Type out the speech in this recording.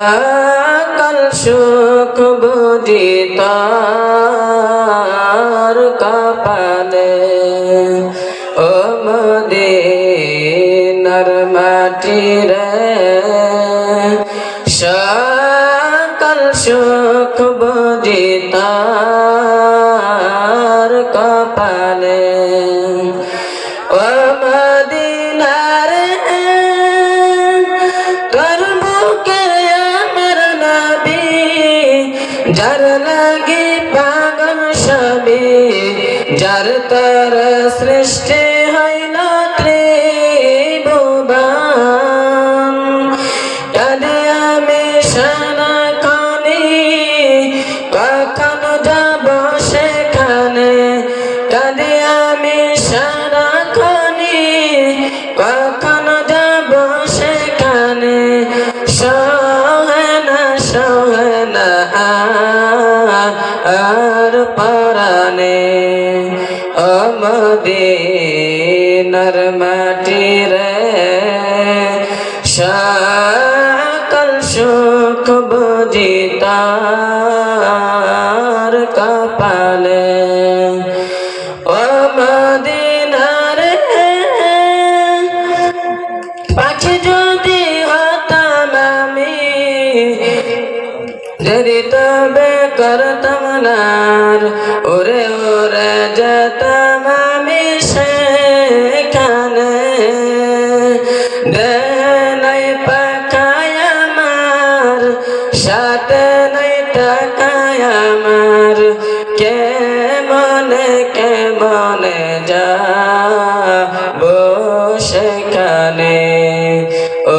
কাল সুখ বুঝি তার কপালে। ও মদিনার মাটি রে যার লাগি পাগল সবি যার তর সৃষ্টি হইল ত্রিভুবন কালে আমি সারা কনি কখনো যাব সেখানে কালে আমি সারা কনি কখনো যাব সেখানে সহেনা সহেনা পরানে অমদিনার মাটি রে সকল সুখ বুঝিতার কপালে। যদি তবে করতাম নার ওরে ওরে যেতাম আমি সেখানে। দেলাই পাখায় আমার, সাথে নাই টাকায় আমার। কে মনে কে মনে যা সেখানে? ও